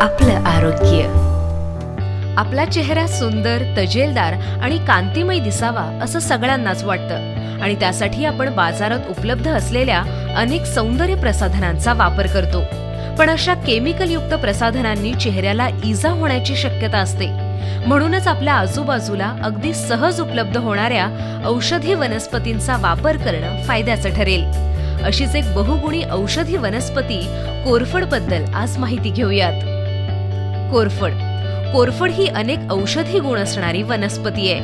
आपलं आरोग्य. आपला चेहरा सुंदर तजेलदार आणि कांतिमय दिसावा असं सगळ्यांनाच वाटतं. आणि त्यासाठी आपण बाजारात उपलब्ध असलेल्या अनेक सौंदर्य प्रसाधनांचा वापर करतो. पण अशा केमिकलयुक्त प्रसाधनांनी चेहऱ्याला इजा होण्याची शक्यता असते. म्हणूनच आपल्या आजूबाजूला अगदी सहज उपलब्ध होणाऱ्या औषधी वनस्पतींचा वापर करणं फायद्याचं ठरेल. अशीच एक बहुगुणी औषधी वनस्पती कोरफडबद्दल आज माहिती घेऊयात. कोरफड. कोरफड ही अनेक औषधी गुण असणारी वनस्पती आहे.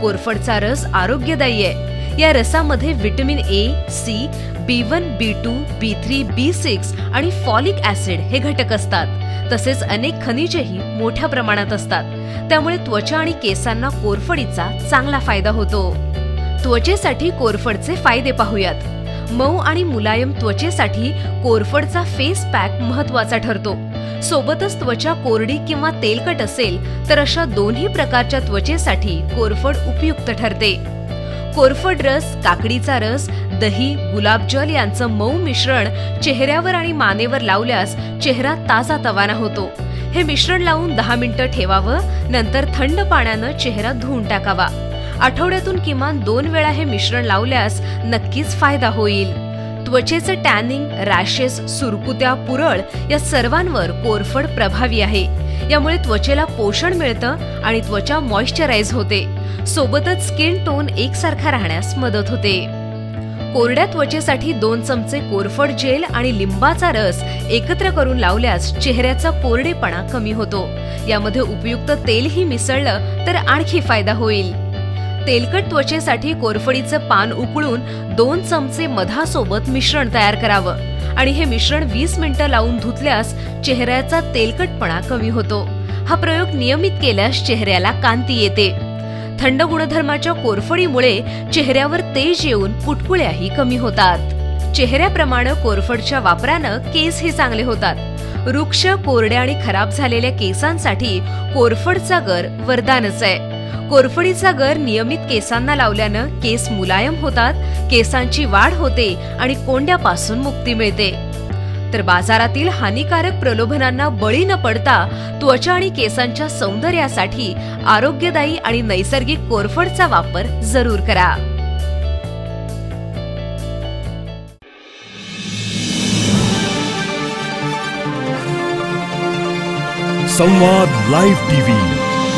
कोरफडचा रस आरोग्यदायी आहे. या रसामध्ये vitamin A C B one B two B three B six आणि फॉलिक ऍसिड हे घटक असतात. तसेच अनेक खनिजेही मोठ्या प्रमाणात असतात. त्यामुळे त्वचा आणि केसांना कोरफडीचा चांगला फायदा होतो. त्वचेसाठी कोरफडचे फायदे पाहूयात. मऊ आणि मुलायम त्वचेसाठी कोरफडचा फेस पॅक महत्त्वाचा ठरतो. सोबतच त्वचा कोरडी किंवा तेलकट असेल तर अशा दोन्ही प्रकारच्या त्वचेसाठी कोरफड उपयुक्त ठरते. कोरफड रस काकडीचा रस दही गुलाबजल यांचं मऊ मिश्रण चेहऱ्यावर आणि मानेवर लावल्यास चेहरा ताजा तवाना होतो. हे मिश्रण लावून दहा मिनिटं ठेवावं नंतर थंड पाण्यानं चेहरा धुवून टाकावा. आठवड्यातून किमान दोन वेळा हे मिश्रण लावल्यास नक्कीच फायदा होईल. त्वचेचं टॅनिंग रॅशेस सुरकुत्या पुरळ या सर्वांवर कोरफड प्रभावी आहे. यामुळे त्वचेला पोषण मिळतं आणि त्वचा मॉइश्चराईज होते. सोबतच स्किन टोन एकसारखा राहण्यास मदत होते. कोरड्या त्वचेसाठी दोन चमचे कोरफड जेल आणि लिंबाचा रस एकत्र करून लावल्यास चेहऱ्याचा कोरडेपणा कमी होतो. यामध्ये उपयुक्त तेलही मिसळलं तर आणखी फायदा होईल. तेलकट त्वचेसाठी कोरफडीचं पान उकळून दोन चमचे मधासोबत मिश्रण तयार करावं. आणि हे मिश्रण वीस मिनिटं लावून धुतल्यास चेहऱ्याचा तेलकटपणा कमी होतो. हा प्रयोग नियमित केल्यास चेहऱ्याला कांती येते. थंड गुणधर्माच्या कोरफडीमुळे चेहऱ्यावर तेज येऊन पुटकुळ्याही कमी होतात. चेहऱ्याप्रमाणे कोरफडच्या वापरानं केसही चांगले होतात. वृक्ष कोरड्या आणि खराब झालेल्या केसांसाठी कोरफडचा गर वरदानच आहे. कोरफडीचा गर नियमित केसांना लावल्यानं केस मुलायम होतात केसांची वाढ होते आणि कोंड्यापासून मुक्ती मिळते. तर बाजारातील हानिकारक प्रलोभनांना बळी न पडता त्वचा आणि केसांच्या सौंदर्यासाठी आरोग्यदायी आणि नैसर्गिक कोरफडचा वापर जरूर करा. संवाद लाईव्ह टीव्ही.